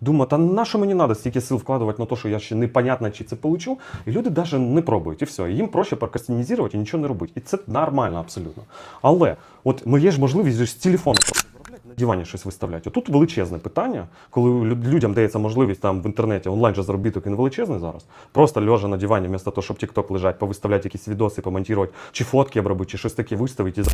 Думає, та на що мені треба стільки сил вкладувати на те, що я ще непонятно, чи це получу. І люди навіть не пробують, і все. Їм проще прокрастинізувати і нічого не робити. І це нормально абсолютно. Але от є ж можливість з телефону на дивані щось виставляти. Тут величезне питання, коли людям дається можливість там в інтернеті онлайн же заробіток він величезний зараз. Просто лежа на дивані, вместо того, щоб TikTok лежать, повиставляти якісь відоси, помонтувати, чи фотки обробити, чи щось таке виставити і за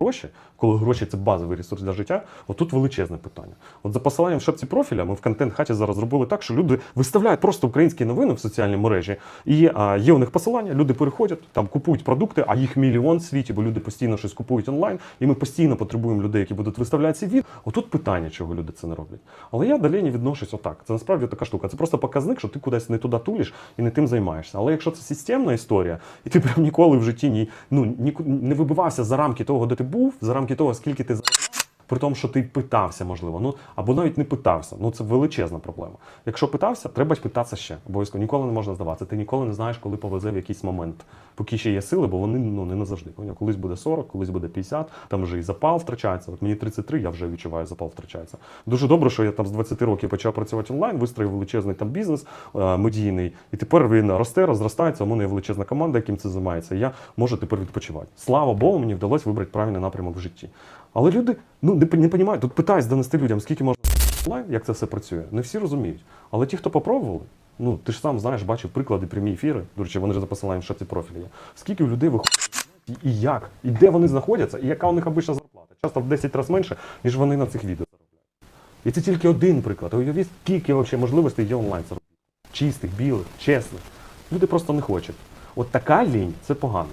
гроші, коли гроші це базовий ресурс для життя, отут величезне питання. От за посиланням в шапці профіля ми в контент-хаті зараз зробили так, що люди виставляють просто українські новини в соціальній мережі. І а, є у них посилання, люди переходять, там купують продукти, а їх мільйон в світі, бо люди постійно щось купують онлайн, і ми постійно потребуємо людей, які будуть виставляти ці від. Отут питання, чого люди це не роблять. Але я до лені відношусь отак. Це насправді така штука. Це просто показник, що ти кудись не туди туліш і не тим займаєшся. Але якщо це системна історія, і ти прям ніколи в житті ні, ну, ні не вибивався за рамки того, де ти був, за рамки того, скільки ти при тому, що ти питався, можливо, ну або навіть не питався. Ну це величезна проблема. Якщо питався, треба питатися ще. Обов'язково ніколи не можна здаватися. Ти ніколи не знаєш, коли повезе в якийсь момент, поки ще є сили, бо вони ну не назавжди. Колись буде 40, колись буде 50, там вже і запал втрачається. От мені 33, я вже відчуваю, запал втрачається. Дуже добре, що я там з 20 років почав працювати онлайн, вистроїв величезний там бізнес е, медійний, і тепер він росте, розростається. У мене є величезна команда, яким це займається. І я можу тепер відпочивати. Слава Богу, мені вдалося вибрати правильний напрямок в житті. Але люди ну не, не розуміють, тут питаюсь донести людям, скільки можна онлайн, як це все працює. Не всі розуміють. Але ті, хто попробували, ну ти ж сам знаєш, бачив приклади, прямі ефіри. До речі, вони ж за посиланням в шапці профілі є. Скільки у людей виходить і, як, і де вони знаходяться, і яка у них обична зарплата. Часто в 10 разів менше, ніж вони на цих відео заробляють. І це тільки один приклад. Уявіть, скільки взагалі можливостей є онлайн заробити. Чистих, білих, чесних. Люди просто не хочуть. От така лінь це погано.